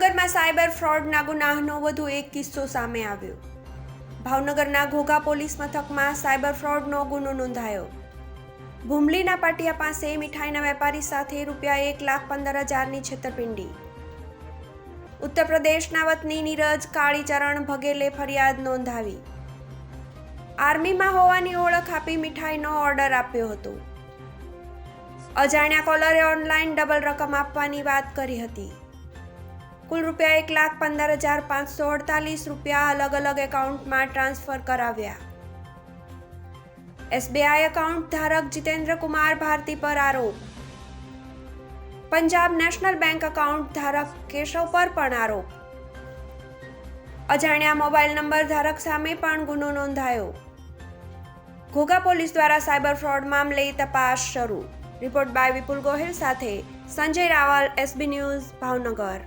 Cyber ફ્રોડના ગુનાહનો વધુ એક કિસ્સો સામે આવ્યો. ભાવનગરના ઘોઘા પોલીસ મથકમાં સાયબર ફ્રોડનો ગુનો નોંધાયો. ભૂમલીના પાટિયા પાસે મીઠાઈના વેપારી સાથે રૂપિયા એક લાખ પંદર હજારની છેતરપિંડી. ઉત્તર પ્રદેશના વતની નીરજ કાળીચરણ ભગેલે ફરિયાદ નોંધાવી. આર્મીમાં હોવાની ઓળખ આપી મીઠાઈનો ઓર્ડર આપ્યો હતો. અજાણ્યા કોલરે ઓનલાઈન ડબલ રકમ આપવાની વાત કરી હતી. કુલ રૂપિયા એક લાખ પંદર હજાર પાંચસો અડતાલીસ રૂપિયા અલગ અલગ એકાઉન્ટમાં ટ્રાન્સફર કરાવ્યા. એસબીઆઈ એકાઉન્ટ ધારક જીતેન્દ્ર કુમાર ભારતી પર આરોપ. પંજાબ નેશનલ બેંક એકાઉન્ટ ધારક કેશવ પર પણ આરોપ. અજાણ્યા મોબાઈલ નંબર ધારક સામે પણ ગુનો નોંધાયો. ઘોઘા પોલીસ દ્વારા સાયબર ફ્રોડ મામલે તપાસ શરૂ. રિપોર્ટ બાય વિપુલ ગોહિલ સાથે સંજય રાવલ, એસબી ન્યૂઝ, ભાવનગર.